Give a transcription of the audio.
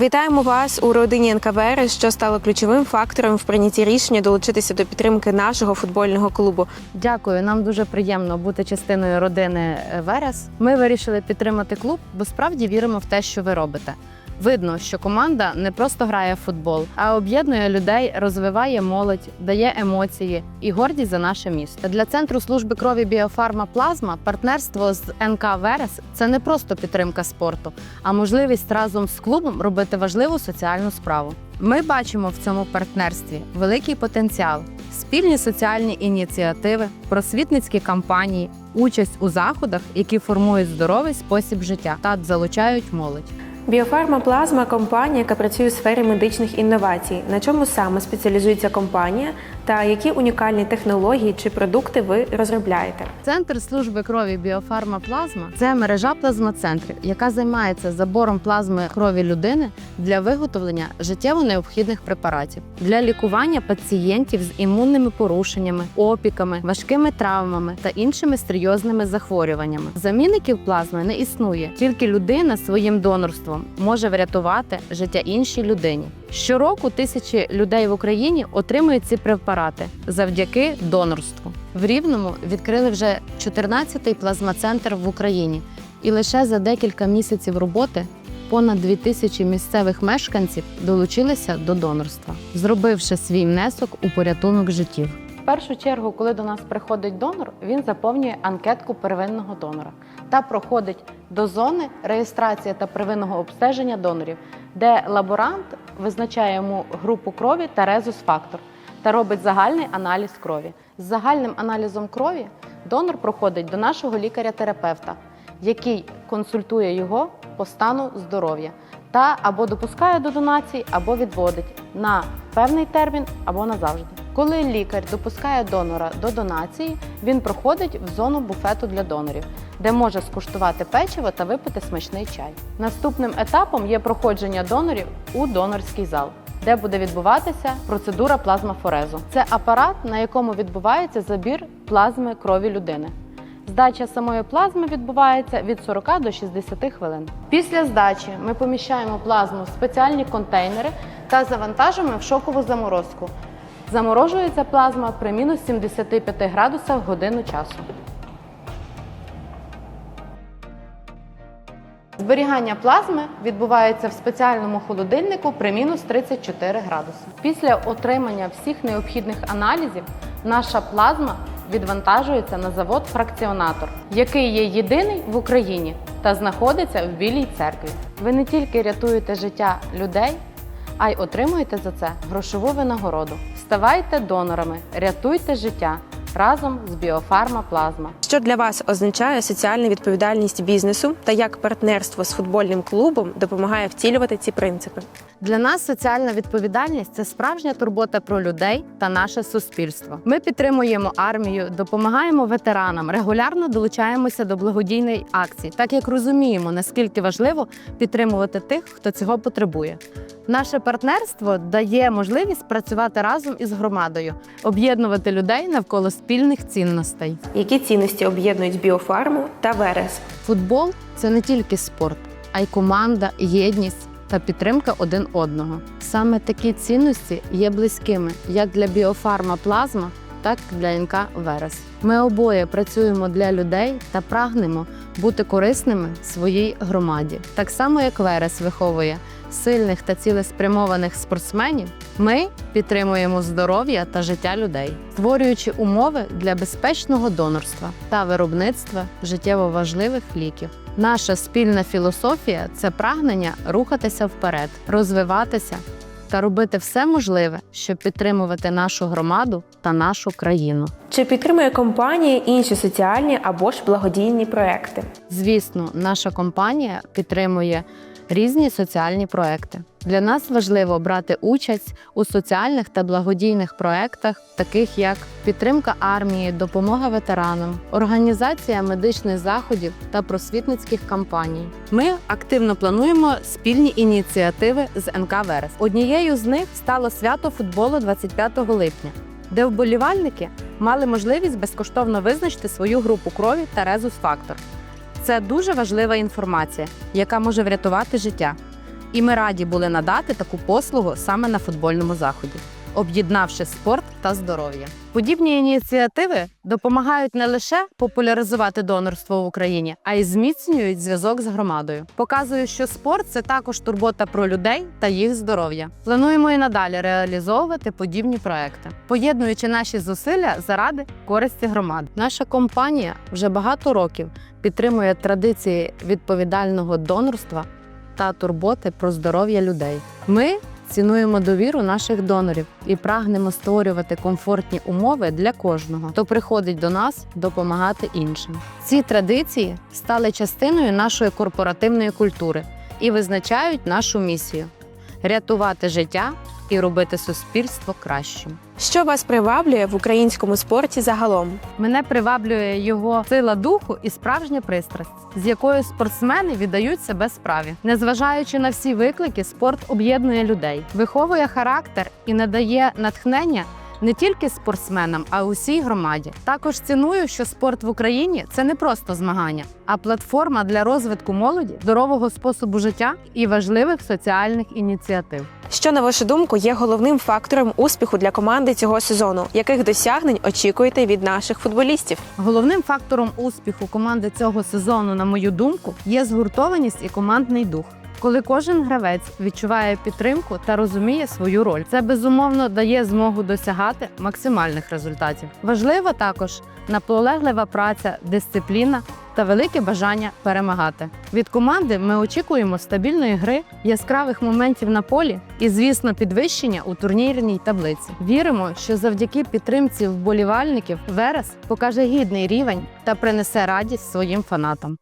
Вітаємо вас у родині НКВР, що стало ключовим фактором в прийнятті рішення долучитися до підтримки нашого футбольного клубу. Дякую, нам дуже приємно бути частиною родини Верес. Ми вирішили підтримати клуб, бо справді віримо в те, що ви робите. Видно, що команда не просто грає в футбол, а об'єднує людей, розвиває молодь, дає емоції і гордість за наше місто. Для центру служби крові Біофарма Плазма партнерство з НК Верес це не просто підтримка спорту, а можливість разом з клубом робити важливу соціальну справу. Ми бачимо в цьому партнерстві великий потенціал, спільні соціальні ініціативи, просвітницькі кампанії, участь у заходах, які формують здоровий спосіб життя та залучають молодь. Біофарма Плазма компанія, яка працює у сфері медичних інновацій. На чому саме спеціалізується компанія та які унікальні технології чи продукти ви розробляєте? Центр служби крові Біофарма Плазма це мережа плазмоцентрів, яка займається забором плазми крові людини для виготовлення життєво необхідних препаратів для лікування пацієнтів з імунними порушеннями, опіками, важкими травмами та іншими серйозними захворюваннями. Замінників плазми не існує, тільки людина своїм донорством може врятувати життя іншій людині. Щороку тисячі людей в Україні отримують ці препарати завдяки донорству. В Рівному відкрили вже 14-й плазмацентр в Україні, і лише за декілька місяців роботи понад 2 тисячі місцевих мешканців долучилися до донорства, зробивши свій внесок у порятунок життів. В першу чергу, коли до нас приходить донор, він заповнює анкетку первинного донора та проходить до зони реєстрації та первинного обстеження донорів, де лаборант визначає йому групу крові та резус-фактор та робить загальний аналіз крові. З загальним аналізом крові донор проходить до нашого лікаря-терапевта, який консультує його по стану здоров'я та або допускає до донації, або відводить на певний термін або назавжди. Коли лікар допускає донора до донації, він проходить в зону буфету для донорів, де може скуштувати печиво та випити смачний чай. Наступним етапом є проходження донорів у донорський зал, де буде відбуватися процедура плазмафорезу. Це апарат, на якому відбувається забір плазми крові людини. Здача самої плазми відбувається від 40 до 60 хвилин. Після здачі ми поміщаємо плазму в спеціальні контейнери та завантажуємо в шокову заморозку. Заморожується плазма при мінус 75 градусах годину часу. Зберігання плазми відбувається в спеціальному холодильнику при мінус 34 градуси. Після отримання всіх необхідних аналізів наша плазма відвантажується на завод фракціонатор, який є єдиний в Україні та знаходиться в Білій церкві. Ви не тільки рятуєте життя людей, а й отримуєте за це грошову винагороду. Ставайте донорами, рятуйте життя разом з Біофарма Плазма. Що для вас означає соціальна відповідальність бізнесу та як партнерство з футбольним клубом допомагає втілювати ці принципи? Для нас соціальна відповідальність це справжня турбота про людей та наше суспільство. Ми підтримуємо армію, допомагаємо ветеранам, регулярно долучаємося до благодійної акції, так як розуміємо, наскільки важливо підтримувати тих, хто цього потребує. Наше партнерство дає можливість працювати разом із громадою, об'єднувати людей навколо спільних цінностей. Які цінності об'єднують біофарму та Верес? Футбол це не тільки спорт, а й команда, єдність та підтримка один одного. Саме такі цінності є близькими як для біофарма плазма, так і для НК Верес. Ми обоє працюємо для людей та прагнемо бути корисними своїй громаді. Так само, як Верес виховує сильних та цілеспрямованих спортсменів, ми підтримуємо здоров'я та життя людей, створюючи умови для безпечного донорства та виробництва життєво важливих ліків. Наша спільна філософія це прагнення рухатися вперед, розвиватися та робити все можливе, щоб підтримувати нашу громаду та нашу країну. Чи підтримує компанія інші соціальні або ж благодійні проекти? Звісно, наша компанія підтримує різні соціальні проекти. Для нас важливо брати участь у соціальних та благодійних проектах, таких як підтримка армії, допомога ветеранам, організація медичних заходів та просвітницьких кампаній. Ми активно плануємо спільні ініціативи з НК Верес. Однією з них стало свято футболу 25 липня, де вболівальники мали можливість безкоштовно визначити свою групу крові та резус-фактор. Це дуже важлива інформація, яка може врятувати життя. І ми раді були надати таку послугу саме на футбольному заході, об'єднавши спорт та здоров'я. Подібні ініціативи допомагають не лише популяризувати донорство в Україні, а й зміцнюють зв'язок з громадою. Показують, що спорт це також турбота про людей та їх здоров'я. Плануємо і надалі реалізовувати подібні проекти, поєднуючи наші зусилля заради користі громад. Наша компанія вже багато років підтримує традиції відповідального донорства та турботи про здоров'я людей. Ми цінуємо довіру наших донорів і прагнемо створювати комфортні умови для кожного, хто приходить до нас допомагати іншим. Ці традиції стали частиною нашої корпоративної культури і визначають нашу місію рятувати життя і робити суспільство кращим. Що вас приваблює в українському спорті загалом? Мене приваблює його сила духу і справжня пристрасть, з якою спортсмени віддають себе справі. Незважаючи на всі виклики, спорт об'єднує людей, виховує характер і надає натхнення. Не тільки спортсменам, а й усій громаді. Також ціную, що спорт в Україні це не просто змагання, а платформа для розвитку молоді, здорового способу життя і важливих соціальних ініціатив. Що на вашу думку є головним фактором успіху для команди цього сезону? Яких досягнень очікуєте від наших футболістів? Головним фактором успіху команди цього сезону, на мою думку, є згуртованість і командний дух. Коли кожен гравець відчуває підтримку та розуміє свою роль, це безумовно дає змогу досягати максимальних результатів. Важлива також наполеглива праця, дисципліна та велике бажання перемагати. Від команди ми очікуємо стабільної гри, яскравих моментів на полі і, звісно, підвищення у турнірній таблиці. Віримо, що завдяки підтримці вболівальників Верес покаже гідний рівень та принесе радість своїм фанатам.